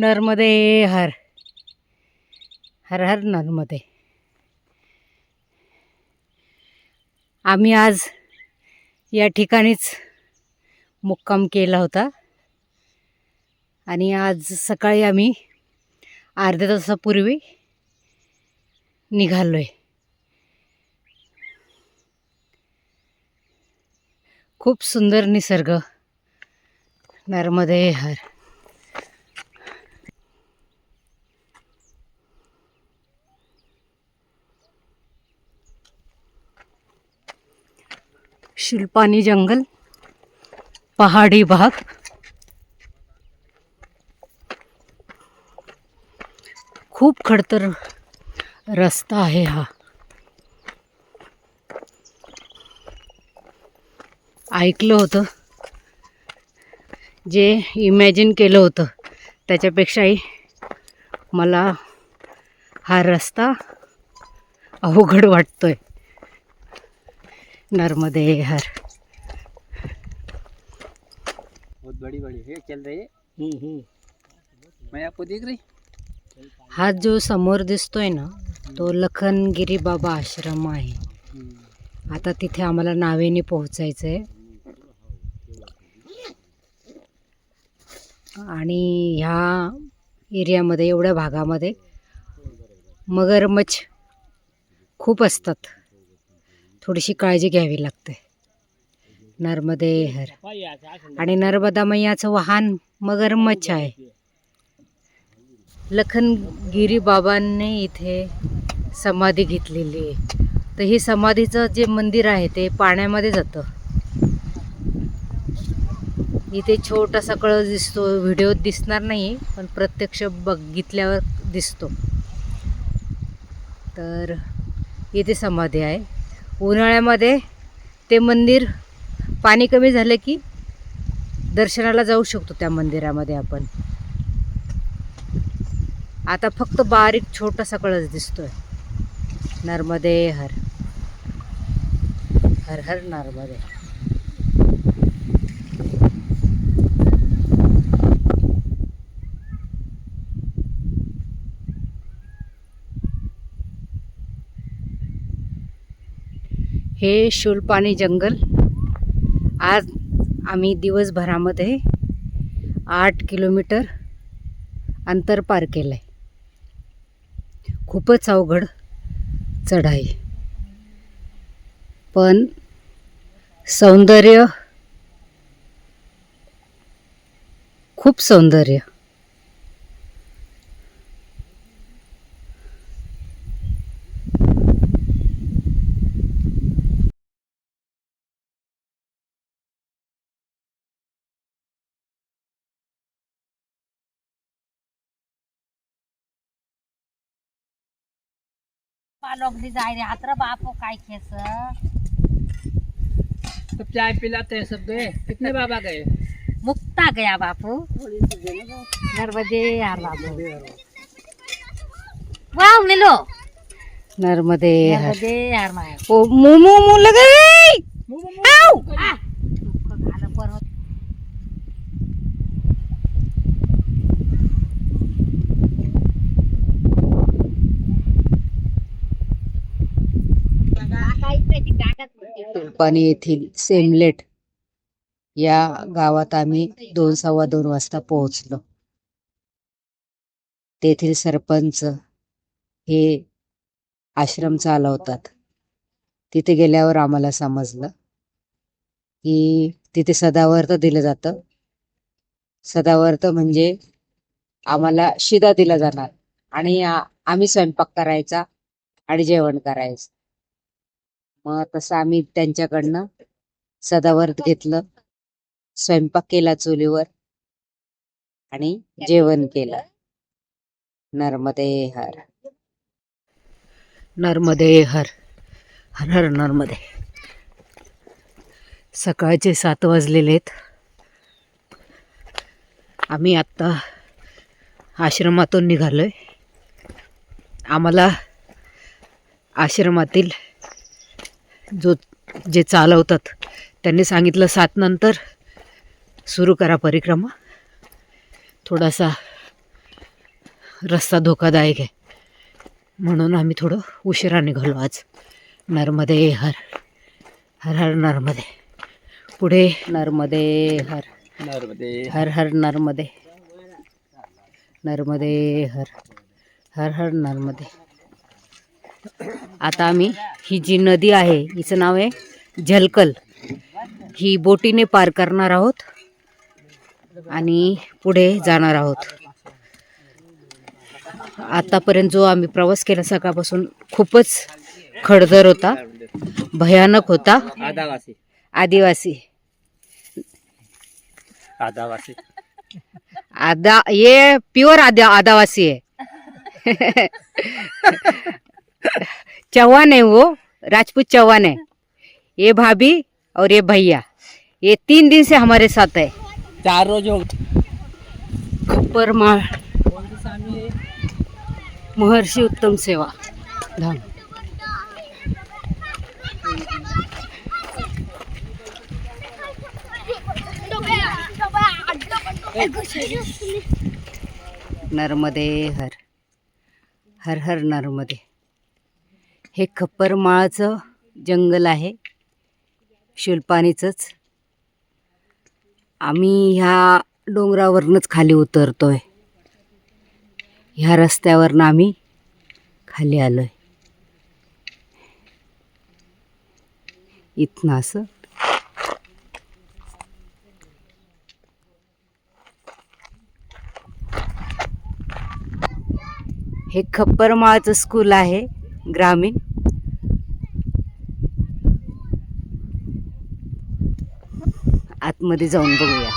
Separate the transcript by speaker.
Speaker 1: नर्मदे हर. हर हर नर्मदे. आम्ही आज या ठिकाणीच मुक्काम केला होता. आणि आज सकाळी आम्ही अर्ध्या तासापूर्वी निघालो आहे खूप सुंदर निसर्ग. नर्मदे हर. शिल्पानी जंगल पहाडी भाग. खूप खडतर रस्ता आहे हा. ऐकलं होतं. जे इमॅजिन केलं होतं. त्याच्यापेक्षाही मला हा रस्ता अवघड वाटतोय. नर्मदे हर.
Speaker 2: बहुत बड़ी बड़ी है चल रही है? मैं आपको देख रही?
Speaker 1: हा जो समोर दिसतोय ना तो लखनगिरी बाबा आश्रम आहे. आता तिथे आम्हाला नावेने पोहोचायचं आहे आणि ह्या एरियामध्ये एवढ्या भागामध्ये मगरमच्छ खूप असतात. थोडीशी काळजी घ्यावी लागते. नर्मदे हर. आणि नर्मदा मैयाचं वाहन मगरमच्छ आहे. लखनगिरी बाबांनी इथे समाधी घेतलेली आहे. तर ही समाधीचं जे मंदिर आहे ते पाण्यामध्ये जातं. इथे छोटासा कळस दिसतो व्हिडिओत दिसणार नाही पण प्रत्यक्ष बघितल्यावर दिसतो. तर इथे समाधी आहे. उन्हाळ्यामध्ये ते मंदिर पाणी कमी झालं की दर्शनाला जाऊ शकतो त्या मंदिरामध्ये आपण. आता फक्त बारीक छोटासा कळस दिसतोय. नर्मदे हर. हर हर नर्मदे. हे शुलपाणी जंगल. आज आम्ही दिवसभरामध्ये आठ किलोमीटर अंतर पार केलं आहे खूपच अवघड चढाई पण सौंदर्य खूप सौंदर्य.
Speaker 3: पालोगली जाय रे हात्र बापो काय खेस
Speaker 2: सब चाय पिलाते हैं सब गए कितने बाबा गए?
Speaker 3: मुक्ता गया बापू. नर्मदे यार बापू. वाव नेलो
Speaker 1: नर्मदे हर
Speaker 3: नर्मदे यार माय.
Speaker 1: ओ मोमो मो लगे. आऊ!
Speaker 3: झालं परत
Speaker 1: टोलपाणी येथील सेमलेट या गावात आम्ही दोन सव्वा दोन वाजता पोहोचलो. तेथील सरपंच हे आश्रम चालवतात. तिथे गेल्यावर आम्हाला समजलं की तिथे सदावर्त दिलं जातं. सदावर्त म्हणजे आम्हाला शिदा दिला जाणार आणि आम्ही स्वयंपाक करायचा आणि जेवण करायचं. मग तसं आम्ही त्यांच्याकडनं सदावर्त घेतलं. स्वयंपाक केला चुलीवर आणि जेवण केलं. नर्मदे हर. नर्मदे हर हर. हर नर्मदे. सकाळचे सात वाजलेले आहेत. आम्ही आत्ता आश्रमातून निघालोय. आम्हाला आश्रमातील जो जे चालवतात त्यांनी सांगितलं सात नंतर सुरू करा परिक्रमा. थोडासा रस्ता धोकादायक आहे. म्हणून आम्ही थोडं उशिरा निघालो आज. नर्मदे हर हर हर नर्मदे. पुढे नर्मदे हर
Speaker 2: नर्मदे.
Speaker 1: हर हर नर्मदे. नर्मदे हर हर हर नर्मदे. आता आम्ही ही जी नदी आहे हिचं नाव आहे झलकल. ही बोटीने पार करणार आहोत आणि पुढे जाणार आहोत. आतापर्यंत जो आम्ही प्रवास केला सकाळपासून खूपच खडदर होता भयानक होता.
Speaker 2: आदावासी.
Speaker 1: आदिवासी.
Speaker 2: आदावासी.
Speaker 1: आदा ये प्योर आदा आदिवासी है चौहान है वो राजपूत चौहान है। ये भाभी और ये भैया ये तीन दिन से हमारे साथ है।
Speaker 2: चार रोज हो
Speaker 1: खप्पर महर्षी उत्तम सेवा। धाम। नर्मदे हर हर हर नर्मदे। हे खप्परमाळाचं जंगल आहे. शिल्पानीचंच आम्ही ह्या डोंगरावरनंच खाली उतरतो आहे ह्या रस्त्यावरनं आम्ही खाली आलो आहे इथनं असं. हे खप्परमाळचं स्कूल आहे. ग्रामीण? आतमध्ये जाऊन बघूया.